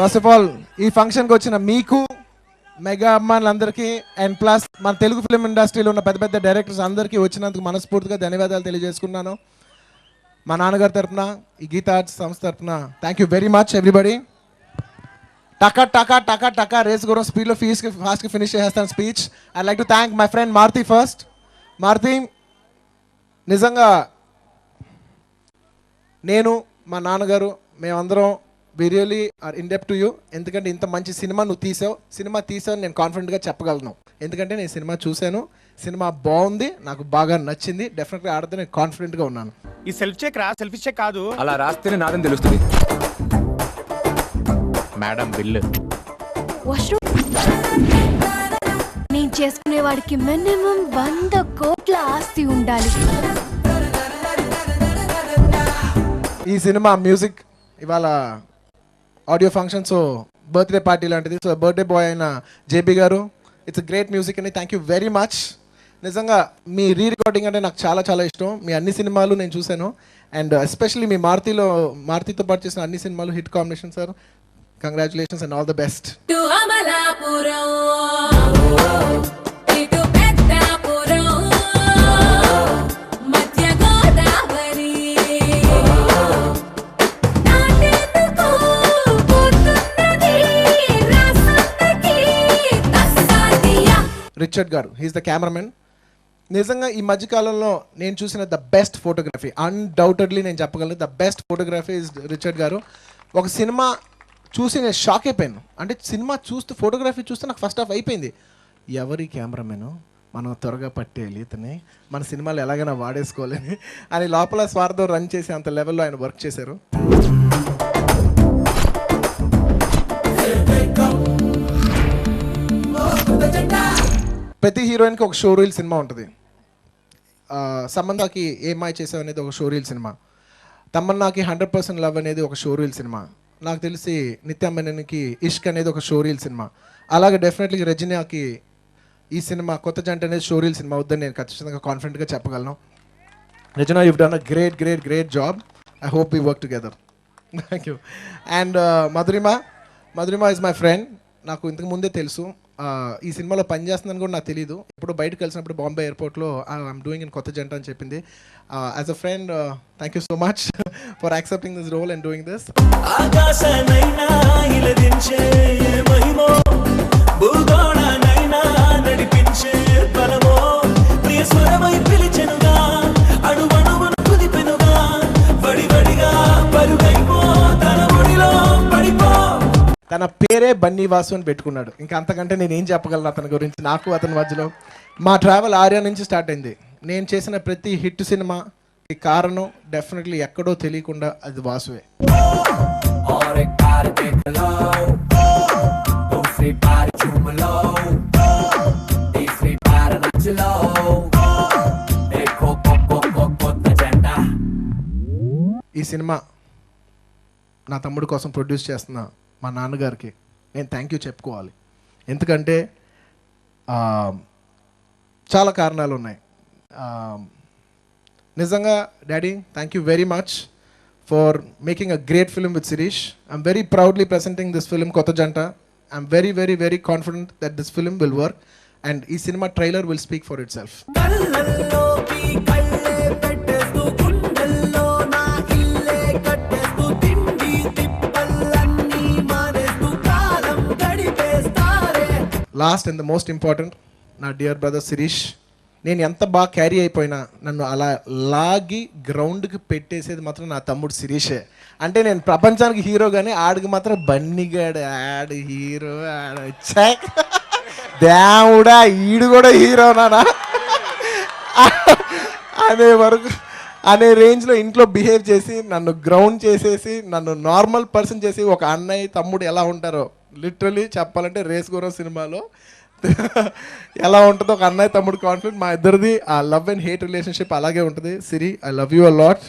First of all ఈ ఫంక్షన్కి వచ్చిన మీకు మెగా అభిమానులందరికీ అండ్ ప్లస్ మన తెలుగు ఫిలిం ఇండస్ట్రీలో ఉన్న పెద్ద పెద్ద డైరెక్టర్స్ అందరికీ వచ్చినందుకు మనస్ఫూర్తిగా ధన్యవాదాలు తెలియజేసుకున్నాను. మా నాన్నగారి తరపున ఈ గీతా ఆర్ట్స్ సంస్థ తరపున thank you very much everybody టకా టకా టకా టకా రేస్ గురం స్పీడ్లో ఫీస్కి ఫాస్ట్గా ఫినిష్ చేసేస్తాను speech I like to thank my friend Maruthi first Maruthi నిజంగా నేను మా నాన్నగారు మేమందరం we really are indebted to you ఎందుకంటే ఇంత మంచి సినిమా నువ్వు తీసావు సినిమా తీసావు నేను కాన్ఫిడెంట్గా చెప్పగలను. ఎందుకంటే నేను సినిమా చూశాను సినిమా బాగుంది నాకు బాగా నచ్చింది డెఫినెట్గా ఆడితే నేను కాన్ఫిడెంట్గా ఉన్నాను. ఈ సెల్ఫ్ చెక్ రా సెల్ఫీ చెక్ కాదు. అలా రాస్తేనే నాదని తెలుస్తుంది. మేడం బిల్లు వాష్రూమ్ నేను చేసుకునే వాడికి మినిమం వంద కోట్ల ఆస్తి ఉండాలి. ఈ సినిమా మ్యూజిక్ ఇవాళ audio function so birthday party లాంటిది. సో బర్త్డే బాయ్ అయిన జేపీ గారు ఇట్స్ గ్రేట్ మ్యూజిక్ అండి. థ్యాంక్ యూ వెరీ మచ్ నిజంగా మీ రీ రికార్డింగ్ అంటే నాకు చాలా చాలా ఇష్టం. మీ అన్ని సినిమాలు నేను చూశాను. అండ్ ఎస్పెషల్లీ uh, మీ మారుతిలో మారుతితో పాటు చేసిన అన్ని సినిమాలు hit combination sir congratulations and all the best Richard గారు హీస్ ద కెమెరామెన్ నిజంగా ఈ మధ్యకాలంలో నేను చూసిన ద బెస్ట్ ఫోటోగ్రఫీ అన్డౌటెడ్లీ నేను చెప్పగలను the best photography is Richard గారు. ఒక సినిమా చూసి నేను షాక్ అయిపోయాను. అంటే సినిమా చూస్తూ ఫోటోగ్రఫీ చూస్తే నాకు ఫస్ట్ ఆఫ్ అయిపోయింది. ఎవరి కెమెరామెన్ మనం త్వరగా పట్టేయాలి ఇతని మన సినిమాలు ఎలాగైనా వాడేసుకోవాలని అని లోపల స్వార్థం రన్ చేసే అంత లెవెల్లో ఆయన వర్క్ చేశారు. ప్రతి హీరోయిన్కి ఒక షో రీల్ సినిమా ఉంటుంది. ఆ, సమంతాకి ఏమాయి చేసావు అనేది ఒక షో రీల్ సినిమా. తమన్నాకి హండ్రెడ్ పర్సెంట్ లవ్ అనేది ఒక షో రీల్ సినిమా. నాకు తెలిసి నిత్యమ్మనికి ఇష్క్ అనేది ఒక షో రీల్ సినిమా. అలాగే డెఫినెట్లీ రజనీకి ఈ సినిమా కొత్త జంట అనేది షో రీల్ సినిమా అవుద్దని నేను ఖచ్చితంగా కాన్ఫిడెంట్గా చెప్పగలను. Rajana you've done a great great great job I hope you work together thank you and Madhurima Madhurima is my friend నాకు ఇంతకు ముందే తెలుసు. ఈ సినిమాలో పనిచేస్తుందని కూడా నాకు తెలియదు ఇప్పుడు బయటకు కలిసినప్పుడు బాంబే ఎయిర్పోర్ట్లో ఐఎమ్ డూయింగ్ ఇన్ కొత్త జంట అని చెప్పింది. As a friend thank you so much for accepting this role and doing this తన పేరే బన్నీవాసు అని పెట్టుకున్నాడు. ఇంకా అంతకంటే నేను ఏం చెప్పగలను అతని గురించి? నాకు అతని మధ్యలో మా ట్రావెల్ ఆర్యా నుంచి స్టార్ట్ అయింది. నేను చేసిన ప్రతి హిట్ సినిమా ఈ కారణం డెఫినెట్లీ ఎక్కడో తెలియకుండా అది వాసువే. ఈ సినిమా నా తమ్ముడు కోసం ప్రొడ్యూస్ చేస్తున్నా మా నాన్నగారికి. నేను థ్యాంక్ యూ చెప్పుకోవాలి. ఎందుకంటే చాలా కారణాలు ఉన్నాయి. నిజంగా daddy thank you very much for making a great film with Sirish I'm very proudly presenting this film Kotha Janta I'm very very very confident that this film will work and ఈ cinema trailer will speak for itself last and the most important నా dear brother Sirish నేను ఎంత బాగా carry అయిపోయినా నన్ను అలా లాగి గ్రౌండ్కి పెట్టేసేది మాత్రం నా తమ్ముడు శిరీషే అంటే నేను ప్రపంచానికి హీరో కానీ ఆడికి మాత్రం బన్నిగాడు ఆడు హీరో ఆడు వచ్చాక దేవుడా ఈడు కూడా హీరోనా అనే వరకు అనే రేంజ్లో ఇంట్లో బిహేవ్ చేసి నన్ను గ్రౌండ్ చేసేసి నన్ను నార్మల్ పర్సన్ చేసి ఒక అన్నయ్య తమ్ముడు ఎలా ఉంటారో లిటరలీ చెప్పాలంటే రేస్ గురం సినిమాలో ఎలా ఉంటుందో ఒక అన్నయ్య తమ్ముడు కాన్ఫ్లిక్ట్ మా ఇద్దరిది ఆ లవ్ అండ్ హేట్ రిలేషన్షిప్ అలాగే ఉంటుంది. Siri I love you a lot